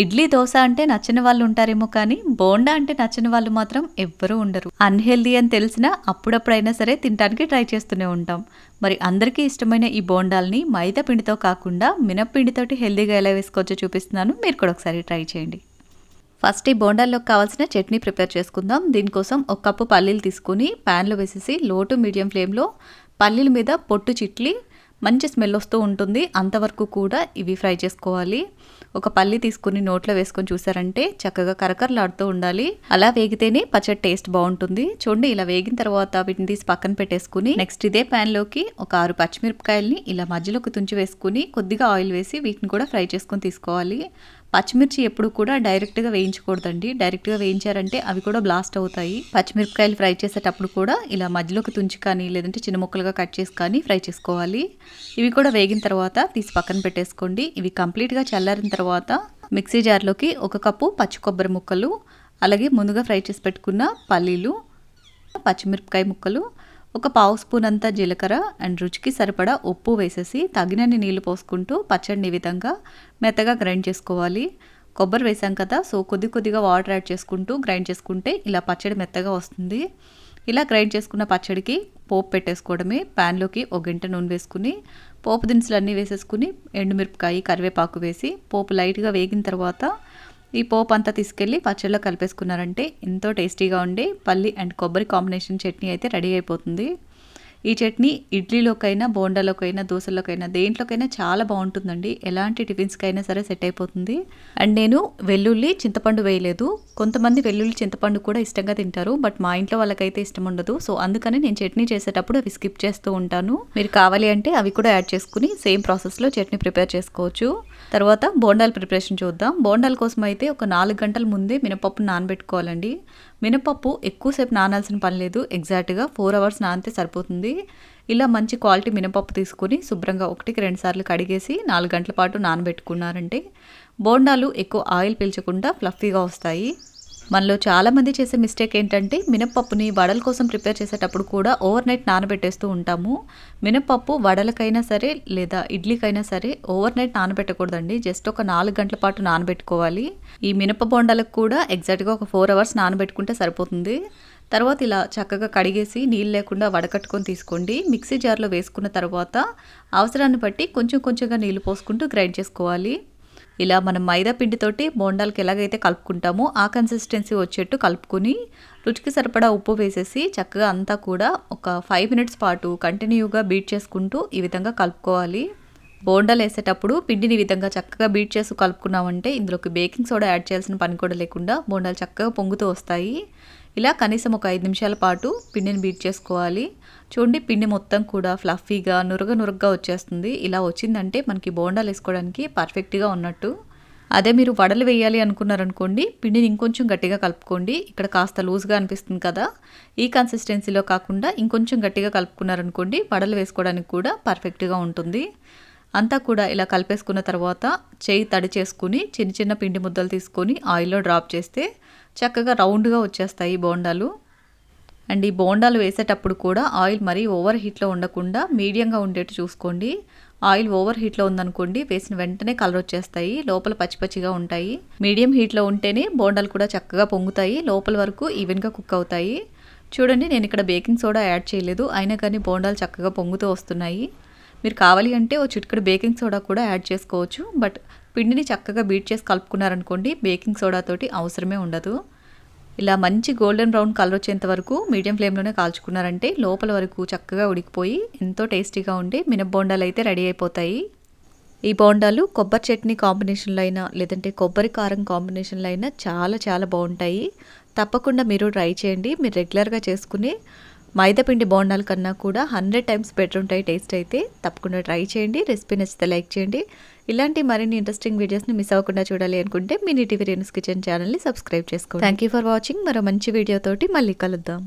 ఇడ్లీ దోశ అంటే నచ్చిన వాళ్ళు ఉంటారేమో కానీ బోండా అంటే నచ్చిన వాళ్ళు మాత్రం ఎవ్వరూ ఉండరు. అన్హెల్దీ అని తెలిసినా అప్పుడప్పుడైనా సరే తినడానికి ట్రై చేస్తూనే ఉంటాం. మరి అందరికీ ఇష్టమైన ఈ బోండాల్ని మైదా పిండితో కాకుండా మినప్పిండితోటి హెల్దీగా ఎలా వేసుకోవచ్చో చూపిస్తున్నాను. మీరు కూడా ఒకసారి ట్రై చేయండి. ఫస్ట్ ఈ బోండాల్లోకి కావాల్సిన చట్నీ ప్రిపేర్ చేసుకుందాం. దీనికోసం ఒక కప్పు పల్లీలు తీసుకుని ప్యాన్లో వేసేసి లో టు మీడియం ఫ్లేమ్లో పల్లీల మీద పొట్టు చిట్లి మంచి స్మెల్ వస్తూ ఉంటుంది. అంతవరకు కూడా ఇవి ఫ్రై చేసుకోవాలి. ఒక పల్లి తీసుకుని నోట్లో వేసుకొని చూసారంటే చక్కగా కరకరలాడుతూ ఉండాలి. అలా వేగితేనే పచ్చడి టేస్ట్ బాగుంటుంది. చూడండి ఇలా వేగిన తర్వాత వీటిని తీసి పక్కన పెట్టేసుకుని నెక్స్ట్ ఇదే ప్యాన్లోకి ఒక ఆరు పచ్చిమిరపకాయల్ని ఇలా మధ్యలోకి తుంచి వేసుకుని కొద్దిగా ఆయిల్ వేసి వీటిని కూడా ఫ్రై చేసుకొని తీసుకోవాలి. పచ్చిమిర్చి ఎప్పుడు కూడా డైరెక్ట్గా వేయించకూడదండి. డైరెక్ట్గా వేయించారంటే అవి కూడా బ్లాస్ట్ అవుతాయి. పచ్చిమిరపకాయలు ఫ్రై చేసేటప్పుడు కూడా ఇలా మధ్యలోకి తుంచి కానీ లేదంటే చిన్న ముక్కలుగా కట్ చేసి కానీ ఫ్రై చేసుకోవాలి. ఇవి కూడా వేగిన తర్వాత తీసి పక్కన పెట్టేసుకోండి. ఇవి కంప్లీట్గా చల్లారిన తర్వాత మిక్సీ జార్లోకి ఒక కప్పు పచ్చి కొబ్బరి ముక్కలు అలాగే ముందుగా ఫ్రై చేసి పెట్టుకున్న పల్లీలు పచ్చిమిరపకాయ ముక్కలు ఒక పావు స్పూన్ అంతా జీలకర్ర అండ్ రుచికి సరిపడా ఉప్పు వేసేసి తగినన్ని నీళ్ళు పోసుకుంటూ పచ్చడిని విధంగా మెత్తగా గ్రైండ్ చేసుకోవాలి. కొబ్బరి వేసాం కదా సో కొద్ది కొద్దిగా వాటర్ యాడ్ చేసుకుంటూ గ్రైండ్ చేసుకుంటే ఇలా పచ్చడి మెత్తగా వస్తుంది. ఇలా గ్రైండ్ చేసుకున్న పచ్చడికి పోపు పెట్టేసుకోవడమే ప్యాన్లోకి ఒక గంట నూనె వేసుకుని పోపు దినుసులు అన్నీ వేసేసుకుని ఎండుమిరపకాయ కరివేపాకు వేసి పోపు లైట్గా వేగిన తర్వాత ఈ పోపు అంతా తీసుకెళ్ళి పచ్చళ్ళలో కలిపేసుకున్నారంటే ఎంతో టేస్టీగా ఉండే పల్లి అండ్ కొబ్బరి కాంబినేషన్ చట్నీ అయితే రెడీ అయిపోతుంది. ఈ చట్నీ ఇడ్లీలోకైనా బోండాలోకైనా దోశలోకైనా దేంట్లోకైనా చాలా బాగుంటుందండి. ఎలాంటి టిఫిన్స్కైనా సరే సెట్ అయిపోతుంది. అండ్ నేను వెల్లుల్లి చింతపండు వేయలేదు. కొంతమంది వెల్లుల్లి చింతపండు కూడా ఇష్టంగా తింటారు బట్ మా ఇంట్లో వాళ్ళకైతే ఇష్టం ఉండదు సో అందుకని నేను చట్నీ చేసేటప్పుడు అవి స్కిప్ చేస్తూ ఉంటాను. మీరు కావాలి అంటే అవి కూడా యాడ్ చేసుకుని సేమ్ ప్రాసెస్లో చట్నీ ప్రిపేర్ చేసుకోవచ్చు. తర్వాత బోండాల ప్రిపరేషన్ చూద్దాం. బోండాల కోసం అయితే ఒక నాలుగు గంటల ముందే మినపప్పు నానబెట్టుకోవాలండి. మినపప్పు ఎక్కువసేపు నానాల్సిన పని లేదు. ఎగ్జాక్ట్గా ఫోర్ అవర్స్ నానితే సరిపోతుంది. ఇలా మంచి క్వాలిటీ మినపప్పు తీసుకొని శుభ్రంగా ఒకటికి రెండు సార్లు కడిగేసి నాలుగు గంటల పాటు నానబెట్టుకున్నారంటే బోండాలు ఎక్కువ ఆయిల్ పీల్చకుండా ఫ్లఫీగా వస్తాయి. మనలో చాలామంది చేసే మిస్టేక్ ఏంటంటే మినప్పప్పుని వడల కోసం ప్రిపేర్ చేసేటప్పుడు కూడా ఓవర్ నైట్ నానబెట్టేస్తూ ఉంటాము. మినప్పప్పు వడలకైనా సరే లేదా ఇడ్లీకైనా సరే ఓవర్ నైట్ నానబెట్టకూడదండి. జస్ట్ ఒక నాలుగు గంటల పాటు నానబెట్టుకోవాలి. ఈ మినప బొండాలకు కూడా ఎగ్జాక్ట్గా ఒక ఫోర్ అవర్స్ నానబెట్టుకుంటే సరిపోతుంది. తర్వాత ఇలా చక్కగా కడిగేసి నీళ్ళు లేకుండా వడకట్టుకొని తీసుకోండి. మిక్సీ జార్లో వేసుకున్న తర్వాత అవసరాన్ని బట్టి కొంచెం కొంచెంగా నీళ్ళు పోసుకుంటూ గ్రైండ్ చేసుకోవాలి. ఇలా మనం మైదా పిండితోటి బోండాలకి ఎలాగైతే కలుపుకుంటామో ఆ కన్సిస్టెన్సీ వచ్చేట్టు కలుపుకొని రుచికి సరిపడా ఉప్పు వేసేసి చక్కగా అంతా కూడా ఒక ఫైవ్ మినిట్స్ పాటు కంటిన్యూగా బీట్ చేసుకుంటూ ఈ విధంగా కలుపుకోవాలి. బోండాలు వేసేటప్పుడు పిండిని ఈ విధంగా చక్కగా బీట్ చేసి కలుపుకున్నామంటే ఇందులోకి బేకింగ్ సోడా యాడ్ చేయాల్సిన పని కూడా లేకుండా బోండాలు చక్కగా పొంగుతూ వస్తాయి. ఇలా కనీసం ఒక ఐదు నిమిషాల పాటు పిండిని బీట్ చేసుకోవాలి. చూడండి పిండి మొత్తం కూడా ఫ్లఫీగా నురగ నురగగా వచ్చేస్తుంది. ఇలా వచ్చిందంటే మనకి బోండాలు వేసుకోవడానికి పర్ఫెక్ట్గా ఉన్నట్టు. అదే మీరు వడలు వేయాలి అనుకున్నారనుకోండి పిండిని ఇంకొంచెం గట్టిగా కలుపుకోండి. ఇక్కడ కాస్త లూజ్గా అనిపిస్తుంది కదా. ఈ కన్సిస్టెన్సీలో కాకుండా ఇంకొంచెం గట్టిగా కలుపుకున్నారనుకోండి వడలు వేసుకోవడానికి కూడా పర్ఫెక్ట్గా ఉంటుంది. అంతా కూడా ఇలా కలిపేసుకున్న తర్వాత చేయి తడి చేసుకుని చిన్న చిన్న పిండి ముద్దలు తీసుకొని ఆయిల్లో డ్రాప్ చేస్తే చక్కగా రౌండ్గా వచ్చేస్తాయి బోండాలు. అండ్ ఈ బోండాలు వేసేటప్పుడు కూడా ఆయిల్ మరీ ఓవర్ హీట్లో ఉండకుండా మీడియంగా ఉండేట్టు చూసుకోండి. ఆయిల్ ఓవర్ హీట్లో ఉందనుకోండి వేసిన వెంటనే కలర్ వచ్చేస్తాయి. లోపల పచ్చిపచ్చిగా ఉంటాయి. మీడియం హీట్లో ఉంటేనే బోండాలు కూడా చక్కగా పొంగుతాయి. లోపల వరకు ఈవెన్గా కుక్ అవుతాయి. చూడండి నేను ఇక్కడ బేకింగ్ సోడా యాడ్ చేయలేదు. అయినా కానీ బోండాలు చక్కగా పొంగుతూ వస్తున్నాయి. మీరు కావాలి అంటే ఓ చిటికడు బేకింగ్ సోడా కూడా యాడ్ చేసుకోవచ్చు. బట్ పిండిని చక్కగా బీట్ చేసి కలుపుకున్నారనుకోండి బేకింగ్ సోడాతోటి అవసరమే ఉండదు. ఇలా మంచి గోల్డెన్ బ్రౌన్ కలర్ వచ్చేంత వరకు మీడియం ఫ్లేమ్లోనే కాల్చుకున్నారంటే లోపల వరకు చక్కగా ఉడికిపోయి ఎంతో టేస్టీగా ఉండి మినప్ బోండాలు అయితే రెడీ అయిపోతాయి. ఈ బోండాలు కొబ్బరి చట్నీ కాంబినేషన్లో అయినా లేదంటే కొబ్బరి కారం కాంబినేషన్లో అయినా చాలా చాలా బాగుంటాయి. తప్పకుండా మీరు ట్రై చేయండి. మీరు రెగ్యులర్గా చేసుకుని మైదాపిండి బోండాల కన్నా కూడా హండ్రెడ్ టైమ్స్ బెటర్ ఉంటాయి టేస్ట్ అయితే. తప్పకుండా ట్రై చేయండి. రెసిపీ నచ్చితే లైక్ చేయండి. ఇలాంటి మరిన్ని ఇంట్రెస్టింగ్ వీడియోస్ని మిస్ అవ్వకుండా చూడాలి అనుకుంటే మినీ టీవీ రేణుస్ కిచెన్ ఛానల్ని సబ్స్క్రైబ్ చేసుకోండి. థ్యాంక్ యూ ఫర్ వాచింగ్ మరో మంచి వీడియోతోటి మళ్ళీ కలుద్దాం.